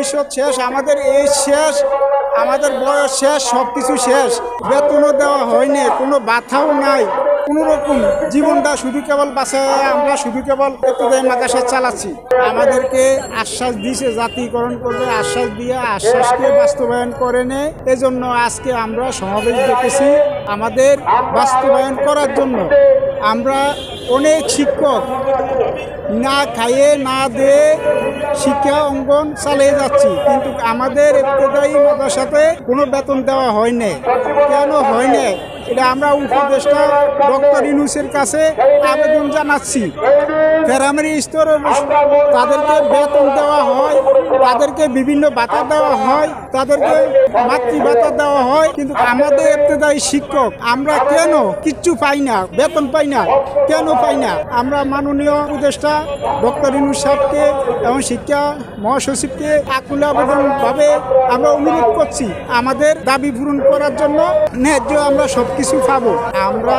ভবিষ্যৎ শেষ, আমাদের এই শেষ, আমাদের বয়স শেষ সব কিছু শেষ। বেতনও দেওয়া হয়নি, কোনো বাধাও নাই। কোনো রকম জীবনটা শুধু কেবল বাসায় আমরা শুধু কেবল একটুদায় মাদ্রাসা চালাচ্ছি। আমাদেরকে আশ্বাস দিয়েছে জাতীয়করণ করবে, আশ্বাস দিয়ে আশ্বাসকে বাস্তবায়ন করে নে। এজন্য আজকে আমরা সমাবেশ ডেকেছি আমাদের বাস্তবায়ন করার জন্য। আমরা অনেক শিক্ষক না খাইয়ে, না দিয়ে শিক্ষা অঙ্গন চালিয়ে যাচ্ছি। কিন্তু আমাদের ইবতদায়ী মাদ্রাসাতে কোনো বেতন দেওয়া হয় না কেন হয়নি এটা আমরা উপদেষ্টা ডক্টর ইনুসের কাছে আবেদন জানাচ্ছি। প্রাইমারি স্তরে তাদেরকে বেতন দেওয়া হয় তাদেরকে বিভিন্ন ভাতা দেওয়া হয়, তাদেরকে মাতৃ ভাতা দেওয়া হয়। কিন্তু আমাদের ইবতদায়ী শিক্ষক, আমরা কেন কিচ্ছু পাই না, বেতন পাই না, কেন পাই না? আমরা মাননীয় উপদেষ্টা ডক্টর ইনু সাহেবকে এবং শিক্ষা মহাসচিবকে আকুল আবেদনভাবে আমরা অনুরোধ করছি, আমাদের দাবি পূরণ করার জন্য ন্যায্য আমরা সব কিছু পাবো। আমরা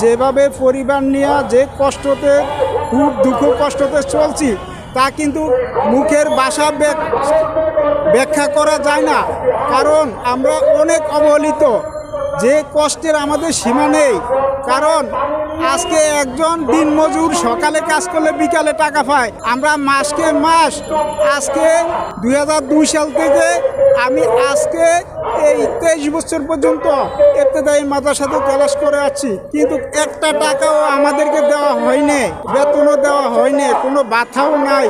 যেভাবে পরিবার নিয়ে যে কষ্টতে, খুব দুঃখ কষ্টতে চলছি তা কিন্তু মুখের বাসা ব্যাখ্যা করা যায় না। কারণ আমরা অনেক অবহেলিত। যে কষ্টের আমাদের সীমা নেই। কারণ আজকে একজন দিনমজুর সকালে কাজ করলে বিকালে টাকা পায়। আমরা মাসকে মাস আজকে দু হাজার দুই সাল থেকে আমি আজকে এই তেইশ বছর পর্যন্ত এতেদায়ী মাদ্রাসাতে ক্লাস করে আছি। কিন্তু একটা টাকাও আমাদেরকে দেওয়া হয়নি, বেতনও দেওয়া হয়নি, কোনো বাধাও নাই।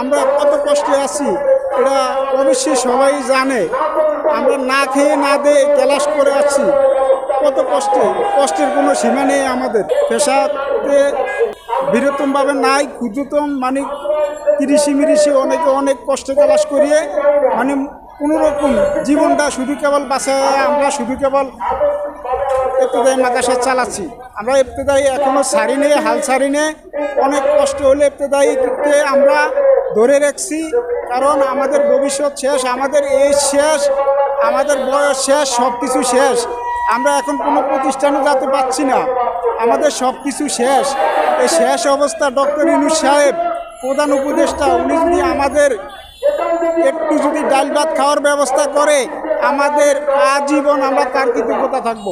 আমরা কত কষ্টে আছি, এটা অবশ্যই সবাই জানে। আমরা না খেয়ে না দিয়ে ক্লাস করে আছি, কত কষ্টে, কষ্টের কোনো সীমা নেই আমাদের। পেশাতে বৃহত্তমভাবে নাই, ক্ষুদ্রতম মানে তিরিশি মিরিশি অনেকে অনেক কষ্টে ক্লাস করিয়ে মানে কোনো রকম জীবনটা শুধু কেবল বাসায় আমরা শুধু কেবল এফতেদায়ী মাদ্রাসা চালাচ্ছি। আমরা এফতেদায়ী এখনও ছাড়ি নেই, হাল ছাড়ি নেই। অনেক কষ্ট হলে এফতেদায়ীকে আমরা ধরে রাখছি। কারণ আমাদের ভবিষ্যৎ শেষ, আমাদের এই শেষ, আমাদের বয়স শেষ সব কিছু শেষ। আমরা এখন কোনো প্রতিষ্ঠানে যেতে পারছি না। আমাদের সব কিছু শেষ। এই শেষ অবস্থা ডক্টর ইনুস সাহেব, প্রধান উপদেষ্টা, উনি যদি আমাদের একটু যদি ডাল ভাত খাওয়ার ব্যবস্থা করে আমাদের আজীবন আমরা তার কৃতজ্ঞতা থাকব।